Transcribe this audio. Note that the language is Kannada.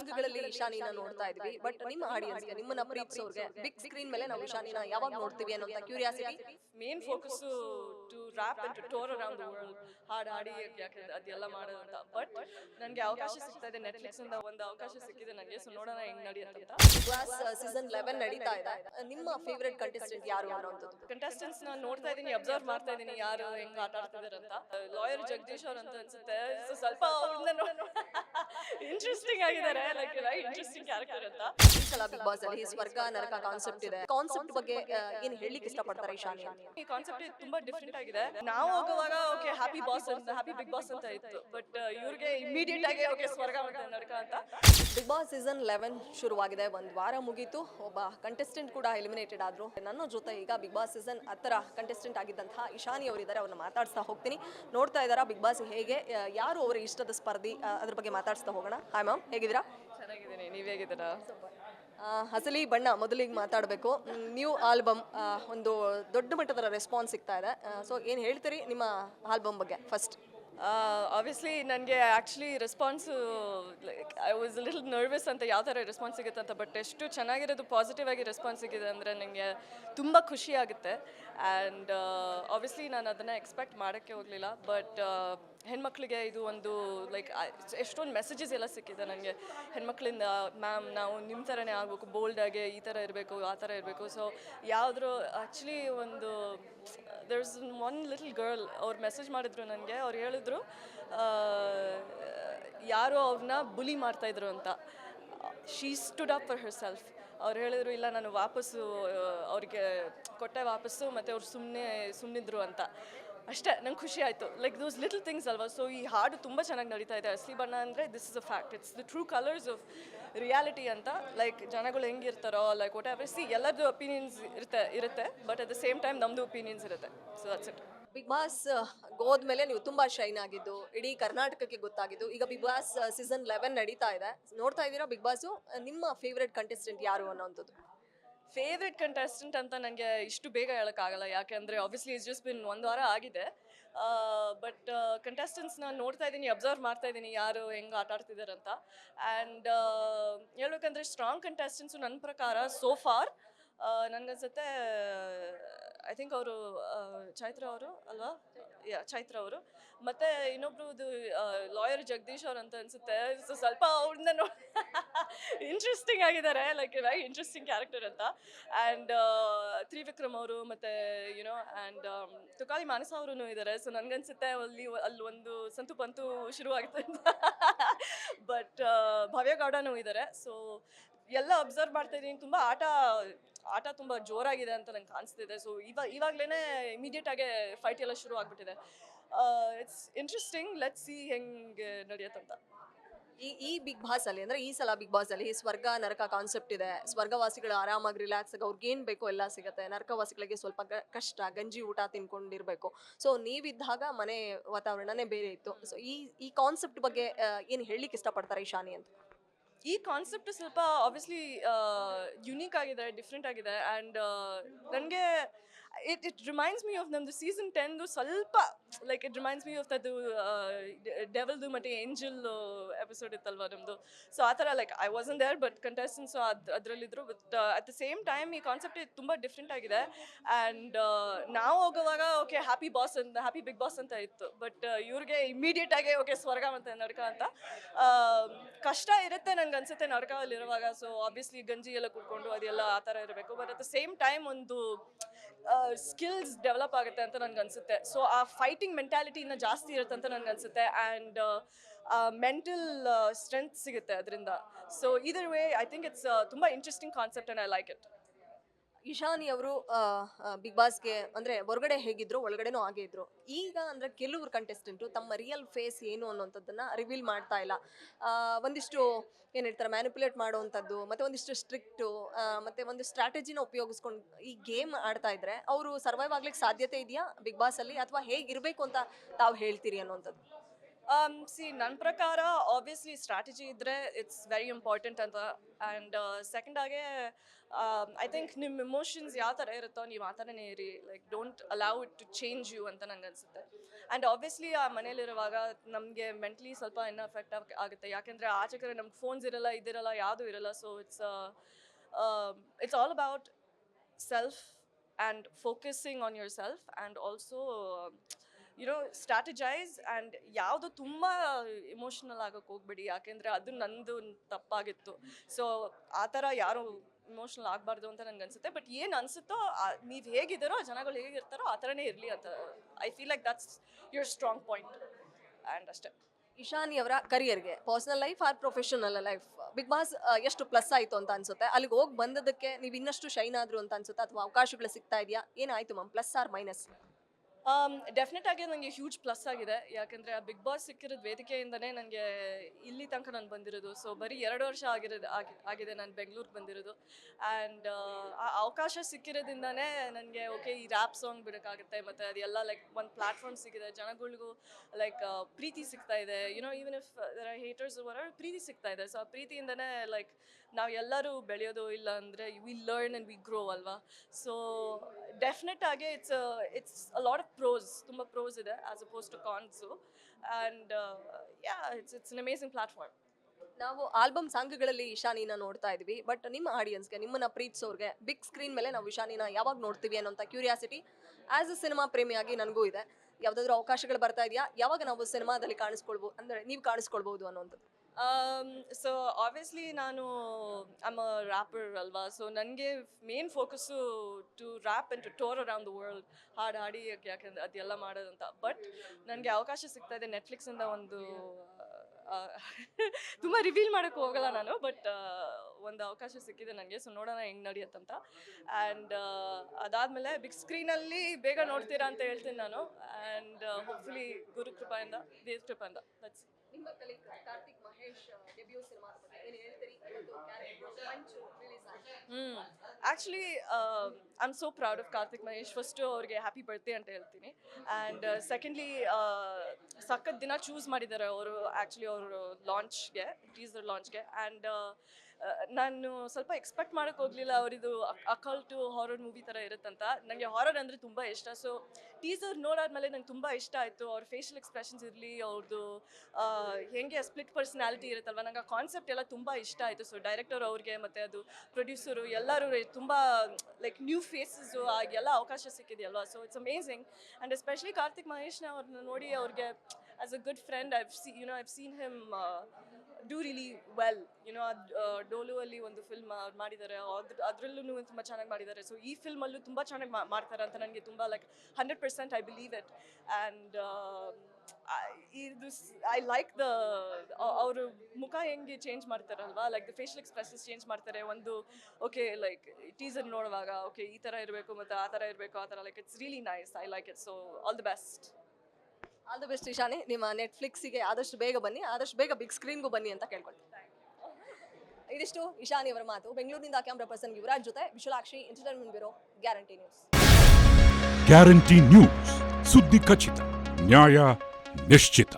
ಅಂಗಗಳಲ್ಲಿ ಇಶಾನಿನ ನೋಡ್ತಾ ಇದ್ವಿ. ಬಟ್ ನಿಮ್ಮ ಆಡಿಯನ್ಸ್ಗೆ ನಿಮ್ಮನ್ನ ಪ್ರೀತಿಸೋರ್ಗೆ ಬಿಗ್ ಸ್ಕ್ರೀನ್ ಮೇಲೆ ನಾವು ಇಶಾನಿನ ಯಾವಾಗ ನೋಡ್ತೀವಿ ಅನ್ನೋ curiosity main focus to rap and tour around the world ಹಾಡು ಹಾಡಿ ಯಾಕೆ ಅದೆಲ್ಲ ಮಾಡೋದಂತ ಬಟ್ ನನಗೆ ಅವಕಾಶ ಸಿಗ್ತಾ ಇದೆ ನೆಟ್ಫ್ಲಿಕ್ಸ್ ಇಂದ ಒಂದು ಅವಕಾಶ ಸಿಕ್ಕಿದೆ ನನಗೆ ಸೊ ನೋಡೋಣ ಹೆಂಗ್ ನಡೆಯುತ್ತೆ ಅಂತ. ಕ್ಲಾಸ್ ಸೀಸನ್ ಲೆವೆನ್ ನಡೀತಾ ಇದೆ. ನಿಮ್ಮ ಫೇವರೆಟ್ ಕಂಟೆಸ್ಟೆಂಟ್ ಯಾರು ಅನ್ನೋಂಥದ್ದು? ಕಂಟೆಸ್ಟೆಂಟ್ಸ್ ನಾನು ನೋಡ್ತಾ ಇದ್ದೀನಿ ಅಬ್ಸರ್ವ್ ಮಾಡ್ತಾ ಇದ್ದೀನಿ ಯಾರು ಹೆಂಗ್ ಆಟ ಆಡ್ತಿದ್ದಾರೆ ಅಂತ ಲಾಯರ್ ಜಗದೀಶ್ ಅವ್ರು ಅಂತ ಅನ್ಸುತ್ತೆ ಸ್ವಲ್ಪ ಅವ್ರನ್ನ ಇಂಟ್ರೆಸ್ಟಿಂಗ್ ಆಗಿದ್ದಾರೆ ಲೈಕ್ ಇಂಟ್ರೆಸ್ಟಿಂಗ್ ಕ್ಯಾರೆಕ್ಟರ್ ಅಂತ. ಈ ಸಲ ಬಿಗ್ ಬಾಸ್ ಅಲ್ಲಿ ಸ್ವರ್ಗ ನರಕ ಕಾನ್ಸೆಪ್ಟ್ ಇದೆ. ಕಾನ್ಸೆಪ್ಟ್ ಬಗ್ಗೆ ಏನ್ ಹೇಳಲಿಕ್ಕೆ ಇಷ್ಟಪಡ್ತಾರೆ ಇಶಾನಿ ಈ ಕಾನ್ಸೆಪ್ಟ್ ತುಂಬಾ ಡಿಫ್ರೆಂಟ್ ಆಗಿದೆ. ನಾವು ಹೋಗುವಾಗ ಓಕೆ ಹ್ಯಾಪಿ ಬಾಸ್ ಅಂತ ಹ್ಯಾಪಿ ಬಿಗ್ ಬಾಸ್ ಅಂತ ಇತ್ತು. ಬಟ್ ಇವ್ರಿಗೆ ಇಮಿಡಿಯೇಟ್ ಆಗಿ ಓಕೆ ಸ್ವರ್ಗ ಮತ್ತೆ ನರಕ ಅಂತ ಬಿಗ್ ಬಾಸ್ ಸೀಸನ್ ಲೆವೆನ್ ಶುರುವಾಗಿದೆ. ಒಂದ್ ವಾರ ಮುಗೀತು. ಒಬ್ಬ ಕಂಟೆಸ್ಟೆಂಟ್ ಕೂಡ ಎಲಿಮಿನೇಟೆಡ್ ಆದ್ರು. ನನ್ನ ಜೊತೆ ಈಗ ಬಿಗ್ ಬಾಸ್ ಸೀಸನ್ ಹತ್ತರ ಕಂಟೆಸ್ಟೆಂಟ್ ಆಗಿದ್ದಂತಹ ಇಶಾನಿ ಅವರಿದ್ದಾರೆ. ಅವ್ರನ್ನ ಮಾತಾಡ್ಸ್ತಾ ಹೋಗ್ತೀನಿ. ನೋಡ್ತಾ ಇದ್ದಾರಾ ಬಿಗ್ ಬಾಸ್ ಹೇಗೆ? ಯಾರು ಅವರ ಇಷ್ಟದ ಸ್ಪರ್ಧಿ ಅದ್ರ ಬಗ್ಗೆ ಮಾತಾಡ್ಸ್ತಾ ಹೋಗೋಣ. ಹಾಯ್ ಮ್ಯಾಮ್ ಹೇಗಿದ್ದೀರಾ? ನೀವ್ ಹೇಗಿದ್ದೀರಾ? ಆ, ಹಸಲಿ ಬಣ್ಣ ಮೊದಲಿಗೆ ಮಾತಾಡಬೇಕು. ನ್ಯೂ ಆಲ್ಬಮ್ ಒಂದು ದೊಡ್ಡ ಮಟ್ಟದ ರೆಸ್ಪಾನ್ಸ್ ಸಿಗ್ತಾ ಇದೆ. ಸೊ ಏನು ಹೇಳ್ತೀರಿ ನಿಮ್ಮ ಆಲ್ಬಮ್ ಬಗ್ಗೆ ಫಸ್ಟ್ ಆಬ್ವಿಯಸ್ಲಿ ನನಗೆ actually response like I was little nervous ಅಂತ ಯಾವ ಥರ ರೆಸ್ಪಾನ್ಸ್ ಸಿಗುತ್ತೆ ಅಂತ ಬಟ್ ಎಷ್ಟು ಚೆನ್ನಾಗಿರೋದು ಪಾಸಿಟಿವ್ ಆಗಿ ರೆಸ್ಪಾನ್ಸ್ ಸಿಗಿದೆ ಅಂದರೆ ನನಗೆ ತುಂಬ ಖುಷಿ ಆಗುತ್ತೆ. ಆ್ಯಂಡ್ ಆಬ್ವಿಯಸ್ಲಿ ನಾನು ಅದನ್ನು ಎಕ್ಸ್ಪೆಕ್ಟ್ ಮಾಡೋಕ್ಕೆ ಹೋಗಲಿಲ್ಲ ಬಟ್ ಹೆಣ್ಮಕ್ಳಿಗೆ ಇದು ಒಂದು ಲೈಕ್ ಎಷ್ಟೊಂದು ಮೆಸೇಜಸ್ ಎಲ್ಲ ಸಿಕ್ಕಿದೆ ನನಗೆ ಹೆಣ್ಮಕ್ಳಿಂದ ಮ್ಯಾಮ್ ನಾವು ನಿಮ್ಮ ಥರನೇ ಆಗಬೇಕು ಬೋಲ್ಡಾಗಿ ಈ ಥರ ಇರಬೇಕು, ಆ ಥರ ಇರಬೇಕು. ಸೊ ಯಾವುದ್ರು ಆ್ಯಕ್ಚುಲಿ ಒಂದು there is one little girl ಅವ್ರು ಮೆಸೇಜ್ ಮಾಡಿದ್ರು ನನಗೆ ಅವ್ರು ಹೇಳಿದ್ರು ಯಾರೋ ಅವ್ರನ್ನ ಬುಲಿ ಮಾಡ್ತಾಯಿದ್ರು ಅಂತ. She stood up for herself ಅವ್ರು ಹೇಳಿದ್ರು, ಇಲ್ಲ, ನಾನು ವಾಪಸ್ಸು ಅವ್ರಿಗೆ ಕೊಟ್ಟೆ ವಾಪಸ್ಸು, ಮತ್ತು ಅವ್ರು ಸುಮ್ಮನೆ ಸುಮ್ಮನಿದ್ರು ಅಂತ. ಅಷ್ಟೇ, ನಂಗೆ ಖುಷಿ ಆಯಿತು. ಲೈಕ್ ದೋಸ್ ಲಿಟಲ್ ಥಿಂಗ್ಸ್ ಅಲ್ವಾ? ಸೊ ಈ ಹಾಡು ತುಂಬ ಚೆನ್ನಾಗಿ ನಡೀತಾ ಇದೆ. ಅಸ್ಲಿ ಬಣ್ಣ ಅಂದರೆ this is a fact it's the true colours of reality ಅಂತ ಲೈಕ್ ಜನಗಳು ಹೆಂಗಿರ್ತಾರೋ ಲೈಕ್ ವಾಟ್ ಎವರ್ ಸಿ ಎಲ್ಲರದ್ದು ಒಪಿನಿಯನ್ಸ್ ಇರುತ್ತೆ ಇರುತ್ತೆ but at the same time ನಮ್ಮದು ಒಪಿನಿಯನ್ಸ್ ಇರುತ್ತೆ. So that's it big boss ಹೋದ್ಮೇಲೆ ನೀವು ತುಂಬಾ ಶೈನ್ ಆಗಿದ್ದು, ಇಡೀ ಕರ್ನಾಟಕಕ್ಕೆ ಗೊತ್ತಾಗಿದ್ದು. ಈಗ ಬಿಗ್ ಬಾಸ್ ಸೀಸನ್ ಲೆವೆನ್ ನಡೀತಾ ಇದೆ. ನೋಡ್ತಾ ಇದ್ದೀರಾ ಬಿಗ್ ಬಾಸು ನಿಮ್ಮ ಫೇವ್ರೆಟ್ ಕಂಟೆಸ್ಟೆಂಟ್ ಯಾರು ಅನ್ನೋಂಥದ್ದು? ಫೇವ್ರೆಟ್ ಕಂಟೆಸ್ಟೆಂಟ್ ಅಂತ ನನಗೆ ಇಷ್ಟು ಬೇಗ ಹೇಳೋಕ್ಕಾಗಲ್ಲ. ಯಾಕೆಂದರೆ ಆಬ್ವಿಯಸ್ಲಿ ಇಸ್ ಜಸ್ಟ್ ಬಿನ್ ಒಂದು ವಾರ ಆಗಿದೆ. ಬಟ್ ಕಂಟೆಸ್ಟೆಂಟ್ಸ್ನ ನೋಡ್ತಾ ಇದ್ದೀನಿ ಅಬ್ಸರ್ವ್ ಮಾಡ್ತಾ ಇದ್ದೀನಿ ಯಾರು ಹೆಂಗೆ ಆಟ ಆಡ್ತಿದ್ದಾರೆ ಅಂತ. ಆ್ಯಂಡ್ ಹೇಳ್ಬೇಕಂದ್ರೆ ಸ್ಟ್ರಾಂಗ್ ಕಂಟೆಸ್ಟೆಂಟ್ಸು ನನ್ನ ಪ್ರಕಾರ ಸೋ ಫಾರ್ ನನಗನ್ಸುತ್ತೆ ಐ ಥಿಂಕ್ ಅವರು ಚೈತ್ರ ಅವರು ಅಲ್ವಾ? ಚೈತ್ರ ಅವರು. ಮತ್ತೆ ಇನ್ನೊಬ್ರದ್ದು ಲಾಯರ್ ಜಗದೀಶ್ ಅವ್ರು ಅಂತ ಅನ್ಸುತ್ತೆ. ಸೊ ಸ್ವಲ್ಪ ಅವ್ರನ್ನ ನೋಡಿ ಇಂಟ್ರೆಸ್ಟಿಂಗ್ ಆಗಿದ್ದಾರೆ ಲೈಕ್ ವೆರಿ ಇಂಟ್ರೆಸ್ಟಿಂಗ್ ಕ್ಯಾರೆಕ್ಟರ್ ಅಂತ. ಆ್ಯಂಡ್ ತ್ರಿವಿಕ್ರಮ್ ಅವರು ಮತ್ತು ಯುನೋ ಆ್ಯಂಡ್ ತುಕಾಲಿ ಮಾನಸ ಅವರು ಇದ್ದಾರೆ ಸೊ ನನಗನ್ಸುತ್ತೆ ಅಲ್ಲಿ ಅಲ್ಲಿ ಒಂದು ಸಂತು ಪಂತು ಶುರುವಾಗುತ್ತೆ ಅಂತ. ಬಟ್ ಭವ್ಯ ಗೌಡನೂ ಇದ್ದಾರೆ ಸೊ ಎಲ್ಲ ಅಬ್ಸರ್ವ್ ಮಾಡ್ತಾ ಇದ್ದೀನಿ. ತುಂಬ ಆಟ ಆಟ ತುಂಬ ಜೋರಾಗಿದೆ ಅಂತ ನಂಗೆ ಕಾಣಿಸ್ತಿದೆ. ಸೊ ಇವಾಗ ಇವಾಗಲೇ ಇಮಿಡಿಯೇಟ್ ಆಗಿ ಫೈಟ್ ಎಲ್ಲ ಶುರು ಆಗ್ಬಿಟ್ಟಿದೆ. ಇಟ್ಸ್ ಇಂಟ್ರೆಸ್ಟಿಂಗ್ ಲೆಟ್ ಸಿ ಹೆಂಗೆ ನಡೆಯುತ್ತಂತ ಈ ಈ ಬಿಗ್ ಬಾಸ್ ಅಲ್ಲಿ, ಅಂದ್ರೆ ಈ ಸಲ ಬಿಗ್ ಬಾಸ್ ಅಲ್ಲಿ ಸ್ವರ್ಗ, ನರಕ ಕಾನ್ಸೆಪ್ಟ್ ಇದೆ. ಸ್ವರ್ಗವಾಸಿಗಳು ಆರಾಮಾಗಿ ರಿಲ್ಯಾಕ್ಸ್ ಆಗಿ ಅವ್ರಿಗೆ ಏನ್ ಬೇಕೋ ಎಲ್ಲ ಸಿಗುತ್ತೆ. ನರಕವಾಸಿಗಳಿಗೆ ಸ್ವಲ್ಪ ಕಷ್ಟ, ಗಂಜಿ, ಊಟ ತಿನ್ಕೊಂಡಿರ್ಬೇಕು. ಸೊ ನೀವಿದ್ದಾಗ ಮನೆ ವಾತಾವರಣನೇ ಬೇರೆ ಇತ್ತು. ಸೊ ಈ ಈ ಕಾನ್ಸೆಪ್ಟ್ ಬಗ್ಗೆ ಏನು ಹೇಳಲಿಕ್ಕೆ ಇಷ್ಟಪಡ್ತಾರೆ ಇಶಾನಿ ಅಂತ? ಈ ಕಾನ್ಸೆಪ್ಟ್ ಸ್ವಲ್ಪ ಆಬ್ವಿಯಸ್ಲಿ ಯುನೀಕ್ ಆಗಿದೆ ಡಿಫ್ರೆಂಟ್ ಆಗಿದೆ. ಆ್ಯಂಡ್ ನನಗೆ it it reminds me of ನಮ್ಮದು ಸೀಸನ್ ಟೆನ್ದು ಸ್ವಲ್ಪ like it reminds me of ದದು ಡೆವಲ್ದು ಮತ್ತು ಏಂಜಲ್ ಎಪಿಸೋಡ್ ಇತ್ತಲ್ವ ನಮ್ಮದು ಸೊ ಆ ಥರ like I wasn't there but contestants ಅದು ಅದರಲ್ಲಿದ್ದರು but at the same time ಈ ಕಾನ್ಸೆಪ್ಟ್ ತುಂಬ ಡಿಫ್ರೆಂಟ್ ಆಗಿದೆ. ಆ್ಯಂಡ್ ನಾವು ಹೋಗುವಾಗ ಓಕೆ ಹ್ಯಾಪಿ ಬಾಸ್ ಅಂತ ಹ್ಯಾಪಿ ಬಿಗ್ ಬಾಸ್ ಅಂತ ಇತ್ತು. ಬಟ್ ಇವ್ರಿಗೆ ಇಮಿಡಿಯೇಟ್ ಆಗಿ ಓಕೆ ಸ್ವರ್ಗ ಮತ್ತು ನಡ್ಕ ಅಂತ. ಆ, ಕಷ್ಟ ಇರುತ್ತೆ ನಂಗೆ ಅನ್ಸುತ್ತೆ ನರಕದಲ್ಲಿರುವಾಗ ಸೊ ಆಬ್ವಿಯಸ್ಲಿ ಗಂಜಿ ಎಲ್ಲ ಕುಡ್ಕೊಂಡು ಅದೆಲ್ಲ ಆ ಥರ ಇರಬೇಕು. But at the same time ಒಂದು ಸ್ಕಿಲ್ಸ್ ಡೆವಲಪ್ ಆಗುತ್ತೆ ಅಂತ ನನ್ಗೆ ಅನ್ಸುತ್ತೆ. ಸೊ ಆ ಫೈಟಿಂಗ್ ಮೆಂಟಾಲಿಟಿ ಜಾಸ್ತಿ ಇರುತ್ತೆ ಅಂತ ನನ್ಗೆ ಅನ್ಸುತ್ತೆ. ಆ್ಯಂಡ್ ಮೆಂಟಲ್ ಸ್ಟ್ರೆಂತ್ ಸಿಗುತ್ತೆ ಅದರಿಂದ. So either way I think it's ತುಂಬ interesting concept and I like it Ishani ಅವರು ಬಿಗ್ ಬಾಸ್ಗೆ ಅಂದ್ರೆ ಹೊರಗಡೆ ಹೇಗಿದ್ರು ಒಳಗಡೆನೂ ಹಾಗೆ ಇದ್ರು. ಈಗ ಅಂದರೆ ಕೆಲವರು ಕಂಟೆಸ್ಟೆಂಟು ತಮ್ಮ ರಿಯಲ್ ಫೇಸ್ ಏನು ಅನ್ನೋಂಥದ್ದನ್ನು ರಿವೀಲ್ ಮಾಡ್ತಾ ಇಲ್ಲ. ಒಂದಿಷ್ಟು ಏನು ಹೇಳ್ತಾರೆ ಮ್ಯಾನಿಪುಲೇಟ್ ಮಾಡುವಂಥದ್ದು, ಮತ್ತೆ ಒಂದಿಷ್ಟು ಸ್ಟ್ರಿಕ್ಟು ಮತ್ತೆ ಒಂದು ಸ್ಟ್ರಾಟಜಿನ ಉಪಯೋಗಿಸ್ಕೊಂಡು ಈ ಗೇಮ್ ಆಡ್ತಾ ಇದ್ರೆ ಅವರು ಸರ್ವೈವ್ ಆಗ್ಲಿಕ್ಕೆ ಸಾಧ್ಯತೆ ಇದೆಯಾ ಬಿಗ್ ಬಾಸಲ್ಲಿ ಅಥವಾ ಹೇಗಿರಬೇಕು ಅಂತ ತಾವು ಹೇಳ್ತೀರಿ ಅನ್ನೋಂಥದ್ದು? ಸಿ ನನ್ನ ಪ್ರಕಾರ ಆಬ್ವಿಯಸ್ಲಿ ಸ್ಟ್ರಾಟಜಿ ಇದ್ದರೆ ಇಟ್ಸ್ ವೆರಿ ಇಂಪಾರ್ಟೆಂಟ್ ಅಂತ. ಆ್ಯಂಡ್ ಸೆಕೆಂಡ್ ಆಗೇ ಐ ಥಿಂಕ್ ನಿಮ್ಮ ಇಮೋಷನ್ಸ್ ಯಾವ ಥರ ಇರುತ್ತೋ ನೀವು ಆ ಥರನೇ ಇರಿ. Like don't allow it to change you ಅಂತ ನಂಗೆ ಅನಿಸುತ್ತೆ. ಆ್ಯಂಡ್ ಆಬ್ವಿಯಸ್ಲಿ ಆ ಮನೇಲಿರುವಾಗ ನಮಗೆ ಮೆಂಟ್ಲಿ ಸ್ವಲ್ಪ ಇನ್ನೂ ಎಫೆಕ್ಟ್ ಆಗುತ್ತೆ. ಯಾಕೆಂದರೆ ಆಚೆ ಕಡೆ ನಮ್ಗೆ ಫೋನ್ಸ್ ಇರಲ್ಲ, ಇದಿರಲ್ಲ, ಯಾವುದೂ ಇರಲ್ಲ. So it's it's all about self and focusing on yourself and also you know strategise and ಯಾವುದು ತುಂಬ ಇಮೋಷ್ನಲ್ ಆಗೋಕ್ಕೆ ಹೋಗ್ಬೇಡಿ. ಯಾಕೆಂದರೆ ಅದು ನಂದು ತಪ್ಪಾಗಿತ್ತು. ಸೊ ಆ ಥರ ಯಾರು ಇಮೋಷ್ನಲ್ ಆಗಬಾರ್ದು ಅಂತ ನನಗೆ ಅನಿಸುತ್ತೆ. ಬಟ್ ಏನು ಅನಿಸುತ್ತೋ ನೀವು ಹೇಗಿದ್ದಾರೋ, ಜನಗಳು ಹೇಗಿರ್ತಾರೋ ಆ ಥರನೇ ಇರಲಿ ಅಂತ I feel like that's your strong point and ಅಷ್ಟೇ. ಇಶಾನಿ ಅವರ ಕರಿಯರ್ಗೆ personal life or professional life big boss ಎಷ್ಟು ಪ್ಲಸ್ ಆಯಿತು ಅಂತ ಅನ್ಸುತ್ತೆ? ಅಲ್ಲಿಗೆ ಹೋಗಿ ಬಂದದಕ್ಕೆ ನೀವು ಇನ್ನಷ್ಟು ಶೈನ್ ಆದರು ಅಂತ ಅನ್ಸುತ್ತೆ? ಅಥವಾ ಅವಕಾಶಗಳು ಸಿಗ್ತಾ ಇದೆಯಾ? ಏನಾಯಿತು ma'am plus or minus definite ಆಗಿ ನನಗೆ ಹ್ಯೂಜ್ ಪ್ಲಸ್ ಆಗಿದೆ. ಯಾಕಂದ್ರೆ ಆ ಬಿಗ್ ಬಾಸ್ ಸಿಕ್ಕಿರೋದು ವೇದಿಕೆಯಿಂದನೇ ನನಗೆ ಇಲ್ಲಿ ತನಕ ನಾನು ಬಂದಿರೋದು. ಸೊ ಬರೀ ಎರಡು ವರ್ಷ ಆಗಿರೋದು, ಆಗಿ, ಆಗಿದೆ ನಾನು ಬೆಂಗಳೂರಿಗೆ ಬಂದಿರೋದು. ಆ್ಯಂಡ್ ಆ ಅವಕಾಶ ಸಿಕ್ಕಿರೋದ್ರಿಂದನೇ ನನಗೆ ಓಕೆ ಈ ರ್ಯಾಪ್ ಸಾಂಗ್ ಬಿಡೋಕ್ಕಾಗುತ್ತೆ, ಮತ್ತು ಅದೆಲ್ಲ ಲೈಕ್ ಒಂದು ಪ್ಲ್ಯಾಟ್ಫಾರ್ಮ್ ಸಿಕ್ಕಿದೆ. ಜನಗಳಿಗೂ ಲೈಕ್ ಪ್ರೀತಿ ಸಿಗ್ತಾ ಇದೆ. ಯುನೋ ಈವನ್ ಇಫ್ ಹೇಟರ್ಸ್ ಬರೋ ಪ್ರೀತಿ ಸಿಗ್ತಾ ಇದೆ. ಸೊ ಆ ಪ್ರೀತಿಯಿಂದನೇ ಲೈಕ್ ನಾವು ಎಲ್ಲರೂ ಬೆಳೆಯೋದು ಇಲ್ಲ ಅಂದರೆ we learn and we grow ಅಲ್ವಾ? ಸೊ ಡೆಫಿನೆಟ್ ಆಗಿ it's it's a lot of pros ತುಂಬ ಪ್ರೋಸ್ ಇದೆ as opposed to cons and yeah it's it's an amazing platform ನಾವು ಆಲ್ಬಮ್ ಸಾಂಗ್ಗಳಲ್ಲಿ ಇಶಾನಿನ ನೋಡ್ತಾ ಇದ್ವಿ ಬಟ್ ನಿಮ್ಮ ಆಡಿಯನ್ಸ್ಗೆ ನಿಮ್ಮನ್ನ ಪ್ರೀತಿಸೋರ್ಗೆ ಬಿಗ್ ಸ್ಕ್ರೀನ್ ಮೇಲೆ ನಾವು ಇಶಾನಿನ ಯಾವಾಗ ನೋಡ್ತೀವಿ ಅನ್ನೋಂಥ ಕ್ಯೂರಿಯಾಸಿಟಿ ಆ್ಯಸ್ ಅ ಸಿನಿಮಾ ಪ್ರೇಮಿಯಾಗಿ ನನಗೂ ಇದೆ. ಯಾವುದಾದ್ರೂ ಅವಕಾಶಗಳು ಬರ್ತಾ ಇದೆಯಾ? ಯಾವಾಗ ನಾವು ಸಿನಿಮಾದಲ್ಲಿ ಕಾಣಿಸ್ಕೊಳ್ಬೋದು ಅಂದರೆ ನೀವು ಕಾಣಿಸ್ಕೊಳ್ಬೋದು ಅನ್ನೋಂಥದ್ದು. ಸೊ ಆಬ್ವಿಯಸ್ಲಿ ನಾನು ಐಮ್ ಅ ರ್ಯಾಪರ್ ಅಲ್ವಾ? ಸೊ ನನಗೆ main focus to rap and to tour around the world ಹಾಡು ಹಾಡಿ ಯಾಕೆಂದ್ರೆ ಅದೆಲ್ಲ ಮಾಡೋದಂತ. ಬಟ್ ನನಗೆ ಅವಕಾಶ ಸಿಗ್ತಾ ಇದೆ ನೆಟ್ಫ್ಲಿಕ್ಸಿಂದ ಒಂದು ತುಂಬ ರಿವೀಲ್ ಮಾಡೋಕ್ಕೆ ಹೋಗಲ್ಲ ನಾನು ಬಟ್ ಒಂದು ಅವಕಾಶ ಸಿಕ್ಕಿದೆ ನನಗೆ. ಸೊ ನೋಡೋಣ ಹೆಂಗೆ ನಡೆಯುತ್ತಂತ ಆ್ಯಂಡ್ ಅದಾದಮೇಲೆ ಬಿಗ್ ಸ್ಕ್ರೀನಲ್ಲಿ ಬೇಗ ನೋಡ್ತೀರಾ ಅಂತ ಹೇಳ್ತೀನಿ ನಾನು. ಆ್ಯಂಡ್ ಹೋಪ್ಫುಲಿ ಗುರು ಕೃಪೆಯಿಂದ ದೇವ್ ಕೃಪೆಯಿಂದ. ದಟ್ಸ್ ನಿಮ್ಮ ಕಾರ್ತಿಕ್ ಮಹೇಶ್ ಡೆಬ್ಯೂ ಸಿನಿಮಾ ಏನು ಹೇಳ್ತೀರಿ? ಮಂಚು release hmm. Actually I am so proud of Karthik Mahesh first ಅವ್ರಿಗೆ ಹ್ಯಾಪಿ ಬರ್ತ್ಡೇ ಅಂತ ಹೇಳ್ತೀನಿ. ಆ್ಯಂಡ್ ಸೆಕೆಂಡ್ಲಿ ಸಖತ್ ದಿನ ಚೂಸ್ ಮಾಡಿದ್ದಾರೆ ಅವರು ಆ್ಯಕ್ಚುಲಿ ಅವರು ಲಾಂಚ್ಗೆ ಟೀಸರ್ ಲಾಂಚ್ಗೆ ಆ್ಯಂಡ್ ನಾನು ಸ್ವಲ್ಪ ಎಕ್ಸ್ಪೆಕ್ಟ್ ಮಾಡೋಕೆ ಹೋಗಲಿಲ್ಲ ಅವರಿದು ಅಕಲ್ ಟು ಹಾರರ್ ಮೂವಿ ಥರ ಇರುತ್ತಂತ. ನನಗೆ ಹಾರರ್ ಅಂದರೆ ತುಂಬ ಇಷ್ಟ. ಸೊ ಟೀಸರ್ ನೋಡಾದ್ಮೇಲೆ ನಂಗೆ ತುಂಬ ಇಷ್ಟ ಆಯಿತು. ಅವ್ರ ಫೇಶಿಯಲ್ ಎಕ್ಸ್ಪ್ರೆಷನ್ಸ್ ಇರಲಿ ಅವ್ರದ್ದು ಹೆಂಗೆ ಸ್ಪ್ಲಿಟ್ ಪರ್ಸನಾಲಿಟಿ ಇರುತ್ತಲ್ವ, ನಂಗೆ ಆ ಕಾನ್ಸೆಪ್ಟ್ ಎಲ್ಲ ತುಂಬ ಇಷ್ಟ ಆಯಿತು. ಸೊ ಡೈರೆಕ್ಟರ್ ಅವ್ರಿಗೆ ಮತ್ತು ಅದು ಪ್ರೊಡ್ಯೂಸರು ಎಲ್ಲರೂ ತುಂಬ ಲೈಕ್ ನ್ಯೂ ಫೇಸಸ್ಸು ಆಗೆಲ್ಲ ಅವಕಾಶ ಸಿಕ್ಕಿದೆಯಲ್ವಾ. So it's amazing and especially Karthik ಮಹೇಶ್ನ ಅವ್ರನ್ನ ನೋಡಿ ಅವ್ರಿಗೆ as a good friend I've see you know I've seen him do really well you know ಡೋಲು ಅಲ್ಲಿ ಒಂದು ಫಿಲ್ಮ್ ಅವ್ರು ಮಾಡಿದ್ದಾರೆ ಅದ್ರ ಅದರಲ್ಲೂ ತುಂಬ ಚೆನ್ನಾಗಿ ಮಾಡಿದ್ದಾರೆ ಸೊ ಈ ಫಿಲ್ಮಲ್ಲೂ ತುಂಬ ಚೆನ್ನಾಗಿ ಮಾಡ್ತಾರೆ ಅಂತ ನನಗೆ ತುಂಬ like hundred percent I believe it and ಇದು ಐ ಲೈಕ್ ದ ಅವರು ಮುಖ ಹೆಂಗೆ change ಮಾಡ್ತಾರಲ್ವಾ? Like the facial expressions change ಮಾಡ್ತಾರೆ. ಒಂದು ಓಕೆ ಲೈಕ್ ಟೀಸರ್ ನೋಡುವಾಗ ಓಕೆ ಈ ಥರ ಇರಬೇಕು, ಮತ್ತು ಆ ಥರ ಇರಬೇಕು, ಆ ಥರ like it's really nice I like it so all the best all the best Ishani ನಿಮ್ಮ ನೆಟ್ಫ್ಲಿಕ್ಸಿಗೆ ಆದಷ್ಟು ಬೇಗ ಬನ್ನಿ. ಆದಷ್ಟು ಬೇಗ ಬಿಗ್ ಸ್ಕ್ರೀನ್ಗೂ ಬನ್ನಿ ಅಂತ ಕೇಳ್ಕೊಳ್ತೀನಿ. ಇದಿಷ್ಟು ಇಶಾನಿ ಅವರ ಮಾತು. ಬೆಂಗಳೂರಿನಿಂದ ಕ್ಯಾಮ್ರಾ ಪರ್ಸನ್ ಯುವರಾಜ್ ಜೊತೆ Vishalakshi entertainment bureau guarantee news guarantee news ಸುದ್ದಿ ಖಚಿತ, ನ್ಯಾಯ ನಿಶ್ಚಿತ.